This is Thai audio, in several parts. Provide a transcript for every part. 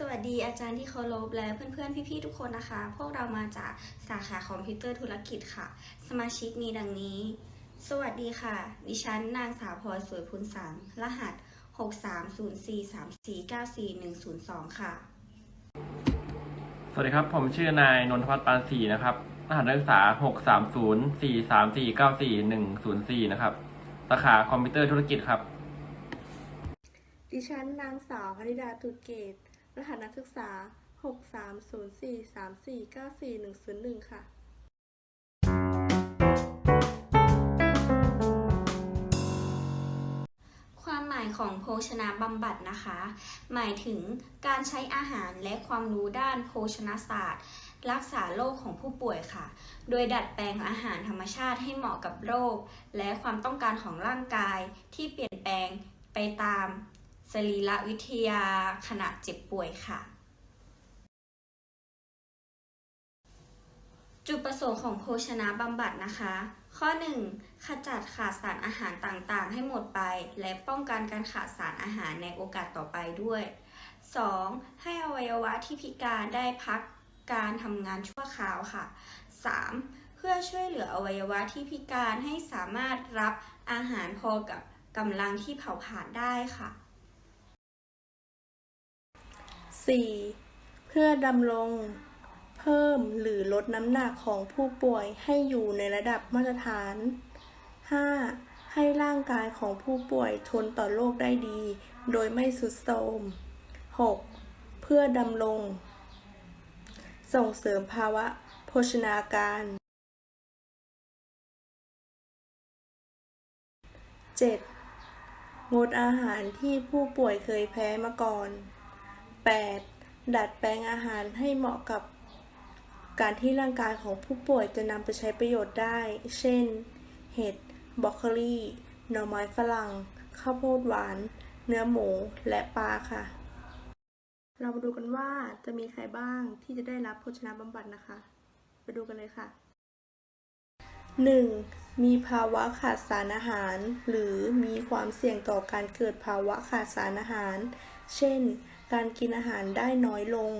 สวัสดีอาจารย์ที่เคารพและเพื่อนๆ พี่ๆ ทุกคนนะคะ พวกเรามาจากสาขาคอมพิวเตอร์ธุรกิจค่ะ สมาชิกมีดังนี้ สวัสดีค่ะ ดิฉันนางสาวพลอยสวยพูนสังรหัส 63043494102 ค่ะ สวัสดีครับ ผมชื่อนายนนทวัฒน์ปานศรีนะครับรหัสนักศึกษา 6 3 0 4 3 4 9 4 1 0 4 นะครับ สาขาคอมพิวเตอร์ธุรกิจครับ ดิฉันนางสาวพนิดาตุดเกต รหัสนักศึกษา 63043494101 ค่ะความหมายของโภชนาบำบัดนะคะ หมายถึงการใช้อาหารและความรู้ด้านโภชนาศาสตร์ รักษาโรคของผู้ป่วยค่ะ โดยดัดแปลงอาหารธรรมชาติให้เหมาะกับโรค และความต้องการของร่างกายที่เปลี่ยนแปลงไปตาม สรีรวิทยาขณะเจ็บป่วยค่ะ จุดประสงค์ของโภชนาบำบัดนะคะ ข้อ 1. ขจัดขาดสารอาหารต่างๆ ให้หมดไป และป้องกันการขาดสารอาหารในโอกาสต่อไปด้วย 2. ให้อวัยวะที่พิการได้พักการทำงานชั่วคราวค่ะ 3. เพื่อช่วยเหลืออวัยวะที่พิการให้สามารถรับอาหารพอกับกำลังที่เผาผลาญได้ค่ะ 4. เพื่อดำรงเพิ่มหรือลดน้ำหนักของผู้ป่วยให้อยู่ในระดับมาตรฐาน 5. ให้ร่างกายของผู้ป่วยทนต่อโรคได้ดี โดยไม่สุดโทรม 6. เพื่อดำรงส่งเสริมภาวะโภชนาการ 7. งดอาหารที่ผู้ป่วยเคยแพ้มาก่อน 8. ดัดแปลงอาหารให้เหมาะกับการที่ร่างกายของผู้ป่วยจะนำไปใช้ประโยชน์ได้ เช่น เห็ดบรอกโคลีหน่อไม้ฝรั่ง ข้าวโพดหวาน เนื้อหมู และปลาค่ะ เรามาดูกันว่าจะมีใครบ้างที่จะได้รับโภชนาบำบัดนะคะ ไปดูกันเลยค่ะ 1. มีภาวะขาดสารอาหาร หรือมีความเสี่ยงต่อการเกิดภาวะขาดสารอาหาร เช่น การกินอาหารได้น้อยลง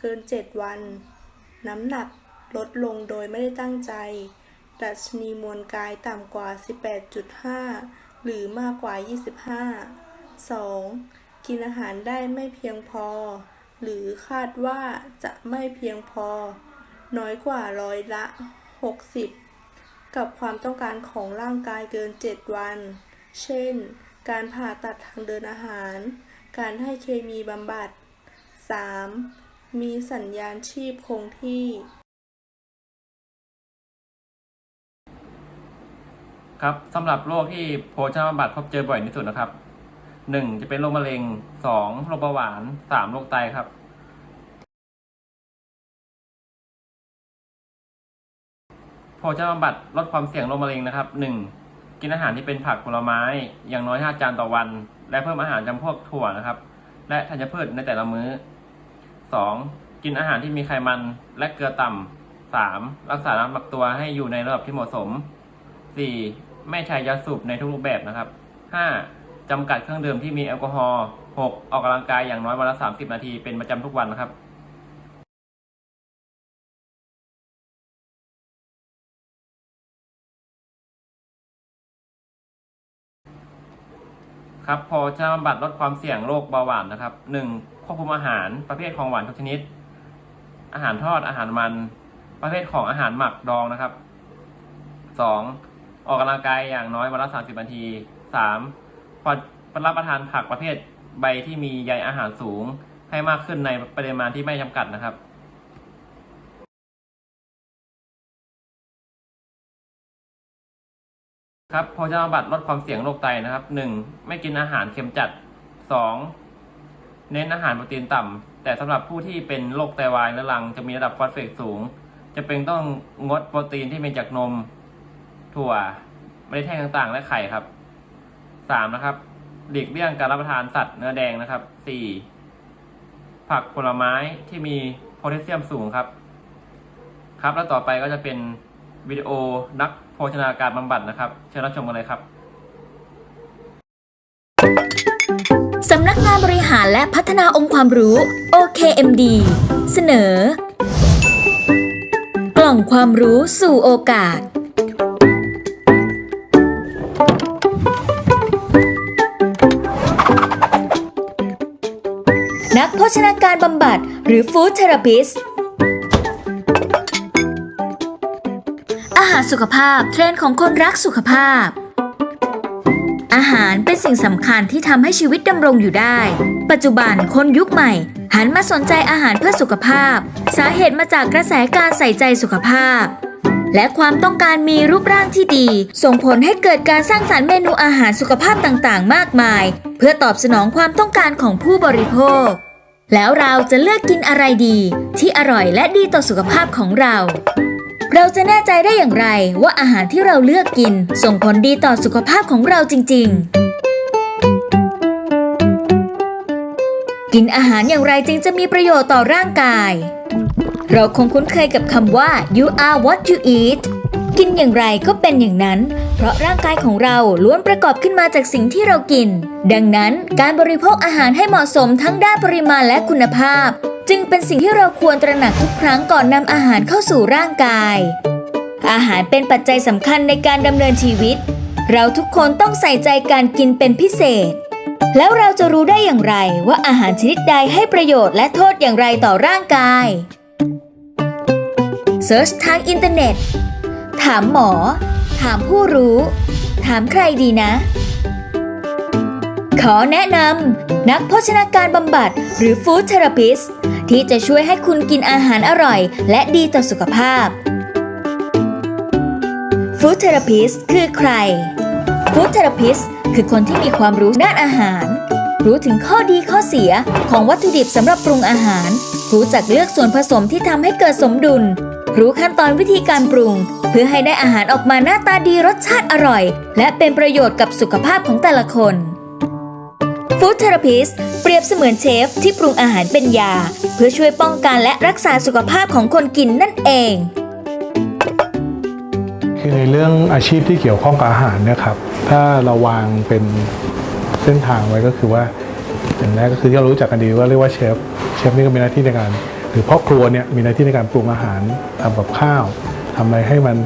เกิน 7 วัน น้ำหนักลดลงโดยไม่ได้ตั้งใจ ดัชนีมวลกายต่ำกว่า 18.5 หรือมากกว่า 25 2. กินอาหารได้ไม่เพียงพอ หรือคาดว่าจะไม่เพียงพอ น้อยกว่าร้อยละ 60 กับความต้องการของร่างกายเกิน 7 วัน เช่น การผ่าตัดทางเดินอาหาร การให้เคมีบำบัด 3. มีสัญญาณชีพคงที่ ครับสำหรับโรคที่โภชนาบำบัดพบเจอบ่อยที่สุดนะครับ 1. จะเป็นโรคมะเร็ง 2. โรคเบาหวาน 3. โรคไตครับโภชนาบำบัดลดความเสี่ยงโรคมะเร็งนะครับ 1. กินอาหารที่เป็นผักผลไม้อย่างน้อย 5 จานต่อวัน และเพิ่มอาหารจำพวกถั่วนะครับ และธัญพืชในแต่ละมื้อ 2. กินอาหารที่มีไขมันและเกลือต่ำ 3. รักษาน้ำหมักตัวให้อยู่ในระดับที่เหมาะสม 4. ไม่ใช้ยาสูบในทุกรูปแบบนะครับ 5. จำกัดเครื่องดื่มที่มีแอลกอฮอล์ 6. ออกกำลังกายอย่างน้อยวันละ 30 นาทีเป็นประจำทุกวันนะครับ ครับพอจะบำบัดลดความเสี่ยงโรคเบาหวานนะครับ 1. ควบคุมอาหารประเภทของหวานทุกชนิด อาหารทอดอาหารมัน ประเภทของอาหารหมักดองนะครับ 2. ออกกำลังกายอย่างน้อยวันละ30นาที 3. ควรรับประทานผักประเภทใบที่มีใยอาหารสูงให้มากขึ้นในปริมาณที่ไม่จำกัดนะครับ ครับโภชนาบำบัดลดความเสี่ยงโรคไตนะครับ 1. ไม่กินอาหารเค็มจัด 2. เน้นอาหารโปรตีนต่ำแต่สำหรับผู้ที่เป็นโรคไตวายเรื้อรังจะมีระดับฟอสเฟตสูง จะเป็นต้องงดโปรตีนที่มาจากนม ถั่วเมล็ดแห้งต่างๆ และไข่ครับ 3. นะครับหลีกเลี่ยงการรับประทานสัตว์เนื้อแดงนะครับ 4. ผักผลไม้ที่มีโพแทสเซียมสูงครับ ครับแล้วต่อไปก็จะเป็น วิดีโอนักโภชนาการบำบัดนะครับ เชิญรับชมกันเลยครับสำนักงานบริหารและพัฒนาองค์ความรู้ OKMD เสนอ กล่องความรู้สู่โอกาส นักโภชนาการบำบัดหรือฟู้ดเทอราพิสอ หารสุขภาพ เทรนด์ของคนรักสุขภาพ อาหารเป็นสิ่งสำคัญที่ทำให้ชีวิตดำรงอยู่ได้ ปัจจุบันคนยุคใหม่ หันมาสนใจอาหารเพื่อสุขภาพ สาเหตุมาจากกระแสการใส่ใจสุขภาพ และความต้องการมีรูปร่างที่ดี ส่งผลให้เกิดการสร้างสรรค์เมนูอาหารสุขภาพต่างๆ มากมาย เพื่อตอบสนองความต้องการของผู้บริโภค แล้วเราจะเลือกกินอะไรดี ที่อร่อยและดีต่อสุขภาพของเรา เราจะแน่ใจได้อย่างไรว่าอาหารที่เราเลือกกิน ส่งผลดีต่อสุขภาพของเราจริง ๆ กินอาหารอย่างไรจึงจะมีประโยชน์ต่อร่างกาย เราคงคุ้นเคยกับคำว่า you are what you eat กินอย่างไรก็เป็นอย่างนั้น เพราะร่างกายของเราล้วนประกอบขึ้นมาจากสิ่งที่เรากิน ดังนั้นการบริโภคอาหารให้เหมาะสมทั้งด้านปริมาณและคุณภาพ จึงเป็นสิ่งที่เราควรตระหนักทุกครั้งก่อนนำอาหารเข้าสู่ร่างกาย อาหารเป็นปัจจัยสำคัญในการดำเนินชีวิต เราทุกคนต้องใส่ใจการกินเป็นพิเศษ แล้วเราจะรู้ได้อย่างไรว่าอาหารชนิดใดให้ประโยชน์และโทษอย่างไรต่อร่างกายเซิร์ชทางอินเทอร์เน็ต ถามหมอ ถามผู้รู้ ถามใครดีนะ ขอแนะนำนักโภชนาการบำบัดหรือฟู้ดเทอราพิส ที่จะช่วยให้คุณกินอาหารอร่อย และดีต่อสุขภาพฟู้ดเทอราพิสคือใครฟู้ดเทอราพิสคือคนที่มีความรู้ด้านอาหาร รู้ถึงข้อดีข้อเสียของวัตถุดิบสำหรับปรุงอาหาร รู้จักเลือกส่วนผสมที่ทำให้เกิดสมดุล รู้ขั้นตอนวิธีการปรุง เพื่อให้ได้อาหารออกมาหน้าตาดีรสชาติอร่อย และเป็นประโยชน์กับสุขภาพของแต่ละคน ฟู้ดเทอราพิสเปรียบเสมือนเชฟที่ปรุงอาหารเป็นยา เพื่อช่วยป้องกันและรักษาสุขภาพของคนกินนั่นเอง คือในเรื่องอาชีพที่เกี่ยวข้องกับอาหารเนี่ยครับ ถ้าเราวางเป็นเส้นทางไว้ก็คือว่าอย่างแรกก็คือที่เรารู้จักกันดีว่าเรียกว่าเชฟเชฟนี่ก็มีหน้าที่ในการหรือพ่อครัวเนี่ยมีหน้าที่ในการปรุงอาหารทำกับข้าวทำอะไรให้มัน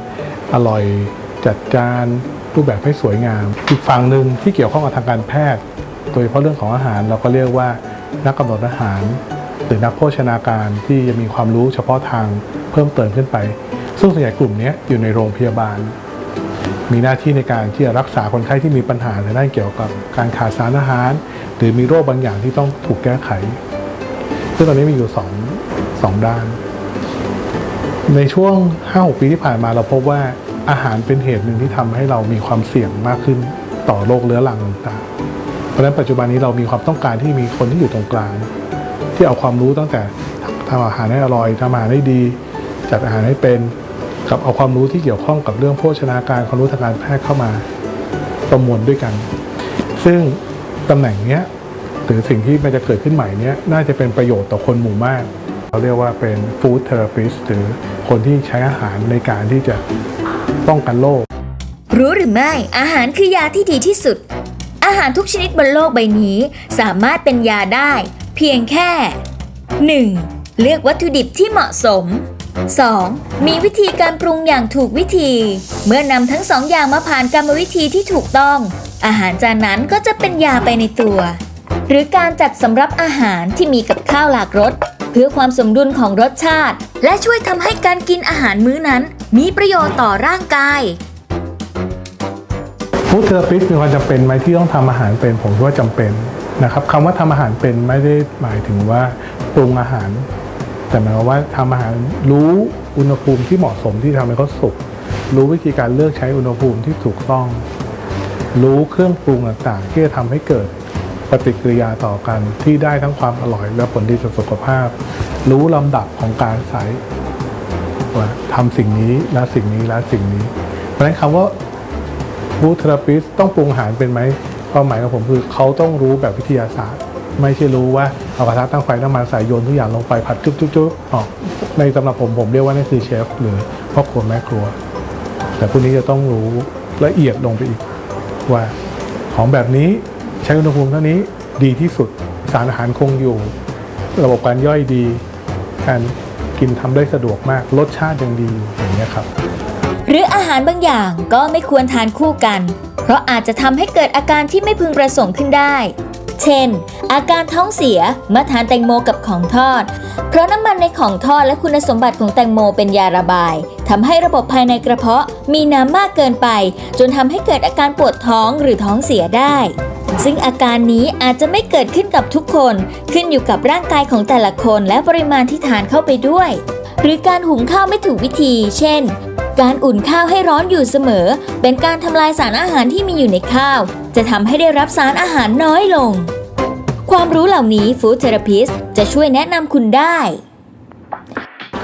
อร่อยจัดจานรูปแบบให้สวยงาม อีกฝั่งหนึ่งที่เกี่ยวข้องกับทางการแพทย์ โดยเฉพาะเรื่องของอาหารเราก็เรียกว่านักกำหนดอาหาร หรือนักโภชนาการที่จะมีความรู้เฉพาะทางเพิ่มเติมขึ้นไป ซึ่งส่วนใหญ่กลุ่มนี้อยู่ในโรงพยาบาล มีหน้าที่ในการที่จะรักษาคนไข้ที่มีปัญหาในด้านเกี่ยวกับการขาดสารอาหาร หรือมีโรคบางอย่างที่ต้องถูกแก้ไข ซึ่งตอนนี้มีอยู่สองสองด้าน ในช่วง 5-6 ปีที่ผ่านมาเราพบว่าอาหารเป็นเหตุหนึ่งที่ทำให้เรามีความเสี่ยงมากขึ้นต่อโรคเรื้อรังต่างๆ ราะฉะนั้นปัจจุบันนี้เรามีความต้องการที่มีคนที่อยู่ตรงกลาง ที่เอาความรู้ตั้งแต่ทำอาหารให้อร่อยทำอาหารให้ดี จัดอาหารให้เป็นกับเอาความรู้ที่เกี่ยวข้องกับเรื่องโภชนาการความรู้ทางการแพทย์เข้ามาประมวลด้วยกัน ซึ่งตำแหน่งเนี้ยหรือสิ่งที่มันจะเกิดขึ้นใหม่เนี้ยน่าจะเป็นประโยชน์ต่อคนหมู่มาก เราเรียกว่าเป็นฟู้ดเทอราปิสหรือคนที่ใช้อาหารในการที่จะป้องกันโรครู้หรือไม่อาหารคือยาที่ดีที่สุด อาหารทุกชนิดบนโลกใบนี้ สามารถเป็นยาได้ เพียงแค่ 1. เลือกวัตถุดิบที่เหมาะสม 2. มีวิธีการปรุงอย่างถูกวิธี เมื่อนำทั้งสองอย่างมาผ่านกรรมวิธีที่ถูกต้อง อาหารจานนั้นก็จะเป็นยาไปในตัว หรือการจัดสำรับอาหารที่มีกับข้าวหลากรสเพื่อความสมดุลของรสชาติ และช่วยทำให้การกินอาหารมื้อนั้น มีประโยชน์ต่อร่างกาย ฟู้ดเทอราปิสมีความจำเป็นไหมที่ต้องทำอาหารเป็นผมคิดว่าจำเป็นนะครับคำว่าทำอาหารเป็นไม่ได้หมายถึงว่าปรุงอาหาร แต่หมายความว่าทำอาหารรู้อุณหภูมิที่เหมาะสมที่ทำให้เขาสุกรู้วิธีการเลือกใช้อุณหภูมิที่ถูกต้อง รู้เครื่องปรุงต่างๆ ที่จะทำให้เกิดปฏิกิริยาต่อกันที่ได้ทั้งความอร่อยและผลดีต่อสุขภาพ รู้ลำดับของการใช้ว่าทำสิ่งนี้และสิ่งนี้และสิ่งนี้ เพราะฉะนั้นคำว่า ฟู้ดเทอราปิสต้องปรุงอาหารเป็นไหมความหมายของผมคือเขาต้องรู้แบบวิทยาศาสตร์ ไม่ใช่รู้ว่าเอากระทะตั้งไฟน้ำมันใส่โยนทุกอย่างลงไปผัดจุ๊บจุ๊บจุ๊บออกในสำหรับผมผมเรียกว่านั่นคือเชฟหรือพ่อครัวแม่ครัว แต่พวกนี้จะต้องรู้ละเอียดลงไปอีกว่าของแบบนี้ใช้อุณหภูมิเท่านี้ดีที่สุดสารอาหารคงอยู่ ระบบการย่อยดี การกินทำได้สะดวกมากรสชาติยังดีอย่างนี้ครับ หรืออาหารบางอย่างก็ไม่ควรทานคู่กัน เพราะอาจจะทำให้เกิดอาการที่ไม่พึงประสงค์ขึ้นได้ เช่น อาการท้องเสียเมื่อทานแตงโมกับของทอด เพราะน้ำมันในของทอดและคุณสมบัติของแตงโมเป็นยาระบายทำให้ระบบภายในกระเพาะมีน้ำมากเกินไป จนทำให้เกิดอาการปวดท้องหรือท้องเสียได้ซึ่งอาการนี้อาจจะไม่เกิดขึ้นกับทุกคน ขึ้นอยู่กับร่างกายของแต่ละคนและปริมาณที่ทานเข้าไปด้วย หรือการหุงข้าวไม่ถูกวิธี เช่น การอุ่นข้าวให้ร้อนอยู่เสมอ เป็นการทำลายสารอาหารที่มีอยู่ในข้าว จะทำให้ได้รับสารอาหารน้อยลง ความรู้เหล่านี้ฟู้ดเทอราพิสจะช่วยแนะนำคุณได้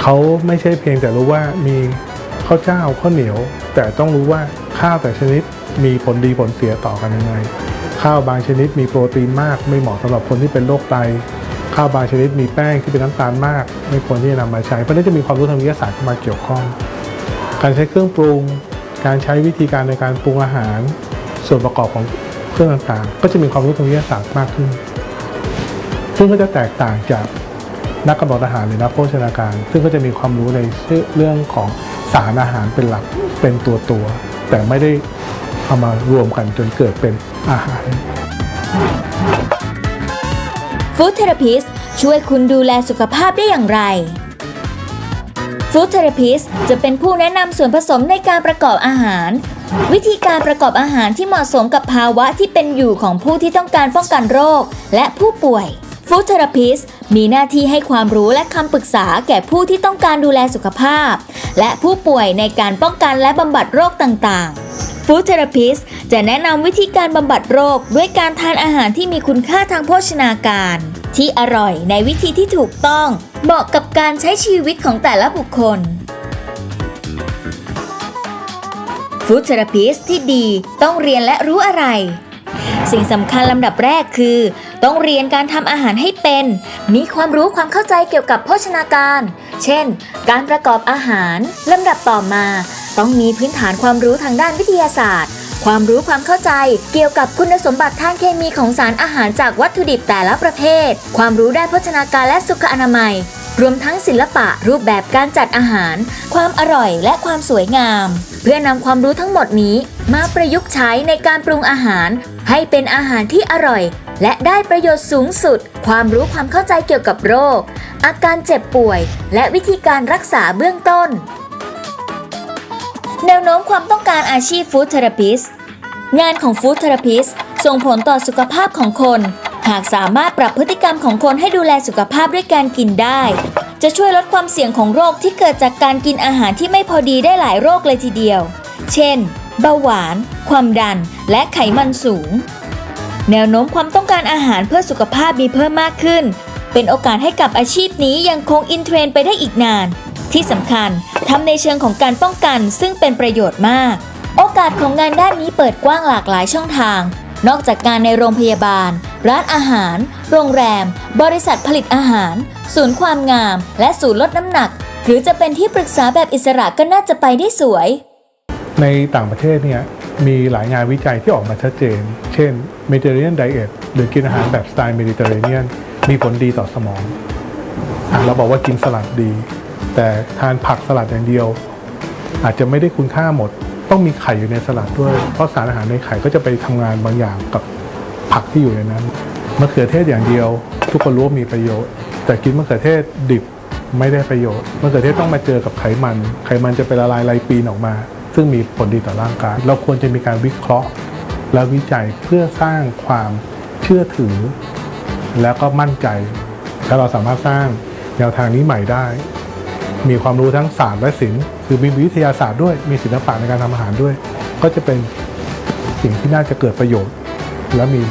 เขาไม่ใช่เพียงแต่รู้ว่ามีข้าวเจ้าข้าวเหนียว แต่ต้องรู้ว่าข้าวแต่ชนิดมีผลดีผลเสียต่อกันยังไง ข้าวบางชนิดมีโปรตีนมากไม่เหมาะสำหรับคนที่เป็นโรคไตข้าวบางชนิดมีแป้งที่เป็นน้ำตาลมาก ไม่ควรที่จะนำมาใช้เพราะนั้นจะมีความรู้ทางวิทยาศาสตร์เข้ามาเกี่ยวข้อง การใช้เครื่องปรุง การใช้วิธีการในการปรุงอาหาร ส่วนประกอบของเครื่องต่างๆ ก็จะมีความรู้ทางวิทยาศาสตร์มากขึ้น ซึ่งก็จะแตกต่างจากนักกำหนดอาหารหรือนักโภชนาการ ซึ่งก็จะมีความรู้ในเรื่องของสารอาหารเป็นหลักเป็นตัวตัวแต่ไม่ได้เอามารวมกันจนเกิดเป็นอาหารฟู้ดเทอราพิสช่วยคุณดูแลสุขภาพได้อย่างไร ฟู้ดเทอราพิสจะเป็นผู้แนะนำส่วนผสมในการประกอบอาหาร วิธีการประกอบอาหารที่เหมาะสมกับภาวะที่เป็นอยู่ของผู้ที่ต้องการป้องกันโรค และผู้ป่วยฟู้ดเทอราพิสมีหน้าที่ให้ความรู้และคำปรึกษาแก่ผู้ที่ต้องการดูแลสุขภาพ และผู้ป่วยในการป้องกันและบำบัดโรคต่างๆฟู้ดเทอราพิสจะแนะนำวิธีการบำบัดโรคด้วยการทานอาหารที่มีคุณค่าทางโภชนาการ ที่อร่อยในวิธีที่ถูกต้องเหมาะกับการใช้ชีวิตของแต่ละบุคคลฟู้ดเทอราพิสที่ดีต้องเรียนและรู้อะไร สิ่งสำคัญลำดับแรกคือ ต้องเรียนการทำอาหารให้เป็น มีความรู้ความเข้าใจเกี่ยวกับโภชนาการ เช่น การประกอบอาหารลำดับต่อมา ต้องมีพื้นฐานความรู้ทางด้านวิทยาศาสตร์ ความรู้ความเข้าใจ เกี่ยวกับคุณสมบัติทางเคมีของสารอาหารจากวัตถุดิบแต่ละประเภท ความรู้ด้านโภชนาการและสุขอนามัย รวมทั้งศิลปะรูปแบบการจัดอาหาร ความอร่อยและความสวยงาม เพื่อนำความรู้ทั้งหมดนี้มาประยุกต์ใช้ในการปรุงอาหาร ให้เป็นอาหารที่อร่อย และได้ประโยชน์สูงสุด ความรู้ความเข้าใจเกี่ยวกับโรค อาการเจ็บป่วย และวิธีการรักษาเบื้องต้น แนวโน้มความต้องการอาชีพฟู้ดเทอราพิสงานของฟู้ดเทอราพิสส่งผลต่อสุขภาพของคน หากสามารถปรับพฤติกรรมของคนให้ดูแลสุขภาพด้วยการกินได้ จะช่วยลดความเสี่ยงของโรคที่เกิดจากการกินอาหารที่ไม่พอดีได้หลายโรคเลยทีเดียว เช่น เบาหวาน ความดัน และไขมันสูง แนวโน้มความต้องการอาหารเพื่อสุขภาพมีเพิ่มมากขึ้น เป็นโอกาสให้กับอาชีพนี้ยังคงอินเทรนด์ไปได้อีกนาน ที่สำคัญทำในเชิงของการป้องกันซึ่งเป็นประโยชน์มาก โอกาสของงานด้านนี้เปิดกว้างหลากหลายช่องทาง นอกจากงานในโรงพยาบาล ร้านอาหาร โรงแรม บริษัทผลิตอาหาร ศูนย์ความงาม และศูนย์ลดน้ำหนัก หรือจะเป็นที่ปรึกษาแบบอิสระก็น่าจะไปได้สวย ในต่างประเทศเนี่ยมีหลายงานวิจัยที่ออกมาชัดเจน เช่น Mediterranean Diet หรือกินอาหารแบบสไตล์ Mediterranean มีผลดีต่อสมองอเราบอกว่ากินสลัดดี แต่ทานผักสลัดอย่างเดียว อาจจะไม่ได้คุณค่าหมด ต้องมีไข่อยู่ในสลัดด้วย เพราะสารอาหารในไข่ก็จะไปทำงานบางอย่างกับผักที่อยู่ในนั้นมะเขือเทศอย่างเดียว ทุกคนรู้ว่ามีประโยชน์ แต่กินมะเขือเทศดิบไม่ได้ประโยชน์มะเขือเทศต้องมาเจอกับไขมัน ไขมันจะไปละลายไลปีนออกมา ซึ่งมีผลดีต่อร่างกาย เราควรจะมีการวิเคราะห์ และวิจัยเพื่อสร้างความเชื่อถือ แล้วก็มั่นใจถ้าเราสามารถสร้างแนวทางนี้ใหม่ได้ มีความรู้ทั้งศาสตร์และศิลป์คือมีวิทยาศาสตร์ด้วยมีศิลปะในการทำอาหารด้วย ก็จะเป็นสิ่งที่น่าจะเกิดประโยชน์ และมี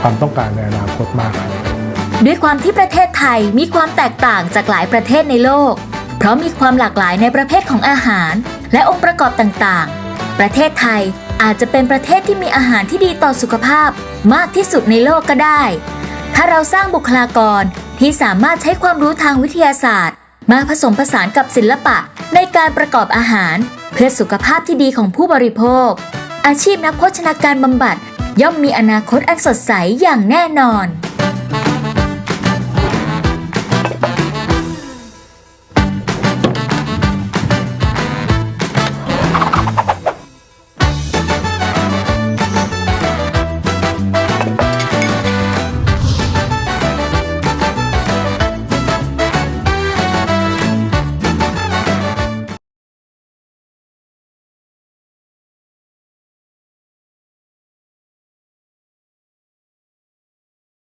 ความต้องการในอนาคตมาก ด้วยความที่ประเทศไทยมีความแตกต่างจากหลายประเทศในโลก เพราะมีความหลากหลายในประเภทของอาหาร และองค์ประกอบต่างๆ ประเทศไทยอาจจะเป็นประเทศที่มีอาหารที่ดีต่อสุขภาพมากที่สุดในโลกก็ได้ ถ้าเราสร้างบุคลากรที่สามารถใช้ความรู้ทางวิทยาศาสตร์ มาผสมผสานกับศิลปะในการประกอบอาหาร เพื่อสุขภาพที่ดีของผู้บริโภค อาชีพนักโภชนาการบำบัด ย่อมมีอนาคตอันสดใสอย่างแน่นอน